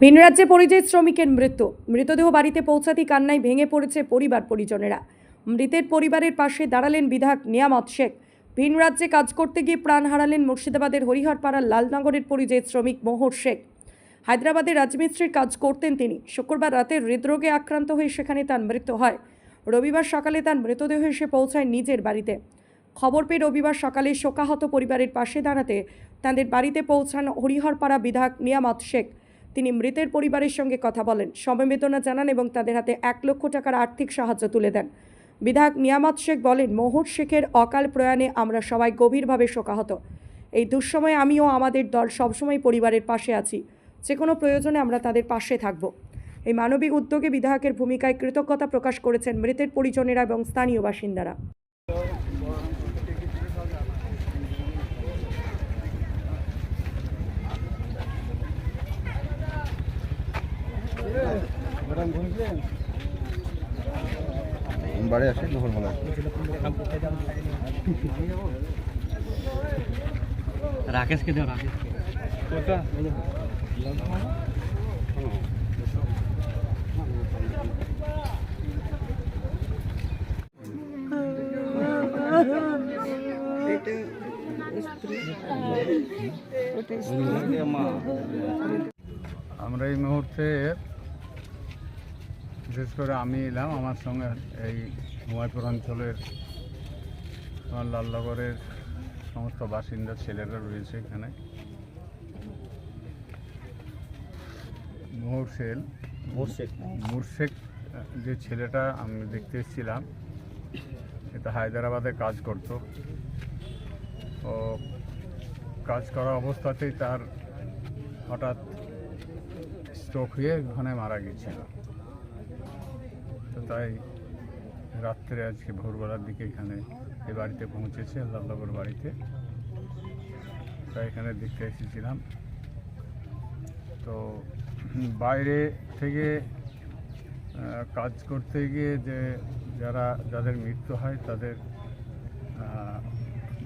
ভিন রাজ্যে পরিযায়ী শ্রমিকের মৃত্যু। মৃতদেহ বাড়িতে পৌঁছাতেই কান্নায় ভেঙে পড়েছে পরিবার পরিজনেরা। মৃতের পরিবারের পাশে দাঁড়ালেন বিধায়ক নিয়ামত শেখ। ভিন রাজ্যে কাজ করতে গিয়ে প্রাণ হারালেন মুর্শিদাবাদের হরিহরপাড়ার লালনগরের পরিযায়ী শ্রমিক মোহর শেখ। হায়দ্রাবাদে রাজমিস্ত্রির কাজ করতেন তিনি। শুক্রবার রাতে হৃদরোগে আক্রান্ত হয়ে সেখানে তার মৃত্যু হয়। রবিবার সকালে তার মৃতদেহ এসে পৌঁছায় নিজের বাড়িতে। খবর পেয়ে রবিবার সকালে শোকাহত পরিবারের পাশে দাঁড়াতে তাদের বাড়িতে পৌঁছান হরিহরপাড়া বিধায়ক নিয়ামত শেখ। তিনি মৃতের পরিবারের সঙ্গে কথা বলেন সমবেদনা জানান এবং তাদের হাতে এক লক্ষ টাকার আর্থিক সাহায্য তুলে দেন। বিধায়ক নিয়ামত শেখ বলেন, মোহর শেখের অকাল প্রয়াণে আমরা সবাই গভীরভাবে শোকাহত। এই দুঃসময়ে আমিও আমাদের দল সবসময় পরিবারের পাশে আছি। যে কোনো প্রয়োজনে আমরা তাদের পাশে থাকব। এই মানবিক উদ্যোগে বিধায়কের ভূমিকায় কৃতজ্ঞতা প্রকাশ করেছেন মৃতের পরিজনেরা এবং স্থানীয় বাসিন্দারা। বাড়ি আসে দুপুরবেলা রাকেশকে দাও রাকেশ। আমরা এই মুহূর্তে বিশেষ করে আমি এলাম আমার সঙ্গে এই হুমায়পুর অঞ্চলের আমার লালনগরের সমস্ত বাসিন্দা ছেলেরা রয়েছে এখানে। মোরসেল মুরশেক। যে ছেলেটা আমি দেখতে এসেছিলাম এটা হায়দ্রাবাদে কাজ করতো। ও কাজ করা অবস্থাতেই তার হঠাৎ স্ট্রোক হয়ে ওখানে মারা গেছিল তো তাই রাত্রে আজকে ভোরবেলার দিকে এখানে এই বাড়িতে পৌঁছেছে আল্লাহনগর বাড়িতে। তাই এখানে দেখতে এসেছিলাম। তো বাইরে থেকে কাজ করতে গিয়ে যে যারা, যাদের মৃত্যু হয় তাদের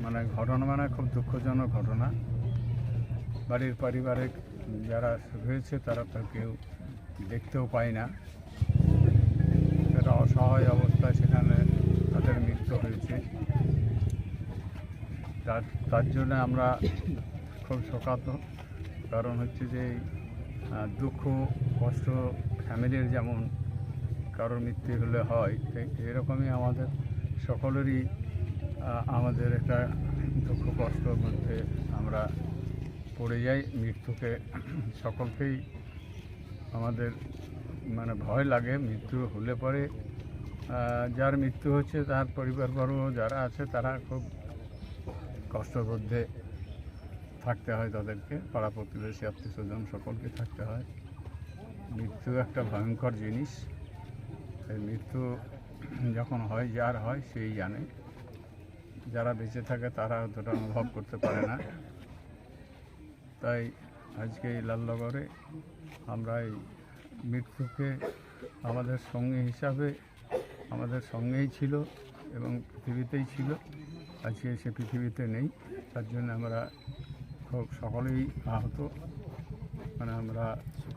মানে ঘটনা মানে খুব দুঃখজনক ঘটনা। বাড়ির পারিবারিক যারা রয়েছে তারা তো কেউ দেখতেও পায় না তারা অসহায় অবস্থায় সেখানে তাদের মৃত্যু হয়েছে তার তার জন্য আমরা খুব শোকাত। কারণ হচ্ছে যে দুঃখ, কষ্ট, ফ্যামিলির যেমন কারোর মৃত্যু হলে হয় এরকমই আমাদের সকলেরই আমাদের একটা দুঃখ, কষ্টর মধ্যে আমরা পড়ে যাই মৃত্যুকে। সকলকেই আমাদের মানে ভয় লাগে, মৃত্যু হলে পরে যার মৃত্যু হচ্ছে তার পরিবারবর্গ যারা আছে তারা খুব কষ্টের মধ্যে থাকতে হয় তাদেরকে, পাড়া প্রতিবেশী, আত্মীয় স্বজন, সকলকে থাকতে হয়। মৃত্যু একটা ভয়ঙ্কর জিনিস। এই মৃত্যু যখন হয় যার হয়, সেই জানে। যারা বেঁচে থাকে, তারা অতটা অনুভব করতে পারে না। তাই আজকে এই লালনগরে আমরা এই মৃত্যুকে আমাদের সঙ্গী হিসাবে, আমাদের সঙ্গেই ছিল। এবং পৃথিবীতেই ছিল। আজকে সে পৃথিবীতে নেই। তার জন্য আমরা খুব সকলেই আহত। মানে আমরা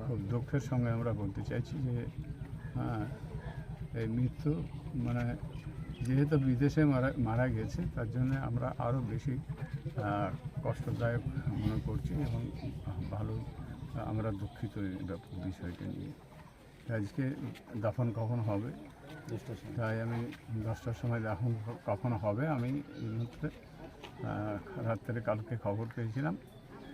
খুব দুঃখের সঙ্গে আমরা বলতে চাইছি যে হ্যাঁ এই মৃত্যু মানে যেহেতু বিদেশে মারা মারা গেছে, তার জন্য আমরা আরও বেশি কষ্টদায়ক মনে করছি এবং ভালো, আমরা দুঃখিত এই বিষয়টা নিয়ে। আজকে দাফন কখন হবে? তাই আমি দশটার সময় এখন কখন হবে আমি রাত্রে কালকে খবর পেয়েছিলাম।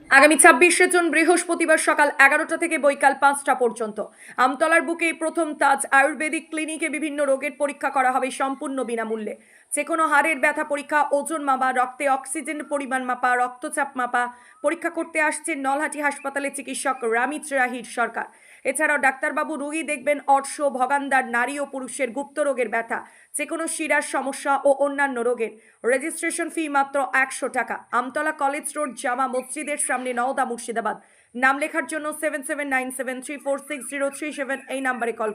আগামী ছাব্বিশে জুন বৃহস্পতিবার সকাল এগারোটা থেকে বৈকাল পাঁচটা পর্যন্ত। আমতলার বুকে প্রথম তাজ আয়ুর্বেদিক ক্লিনিকে বিভিন্ন রোগের পরীক্ষা করা হবে সম্পূর্ণ বিনামূল্যে। যে কোনো হাড়ের ব্যথা পরীক্ষা, ওজন মাপা, রক্তে অক্সিজেন পরিমাণ মাপা, রক্তচাপ মাপা, পরীক্ষা করতে আসছেন নলহাটি হাসপাতালে চিকিৎসক রামিত রাহির সরকার। এছাড়াও ডাক্তারবাবু রোগী দেখবেন অর্শ ভগান্দার নারী ও পুরুষের গুপ্ত রোগের ব্যথা যে কোনো শিরার সমস্যা ও অন্যান্য রোগের। রেজিস্ট্রেশন ফি মাত্র একশো টাকা। আমতলা কলেজ রোড, জামা মসজিদের সামনে নওদা মুর্শিদাবাদ। নাম লেখার জন্য seven seven nine seven three four six zero three seven এই নাম্বারে কল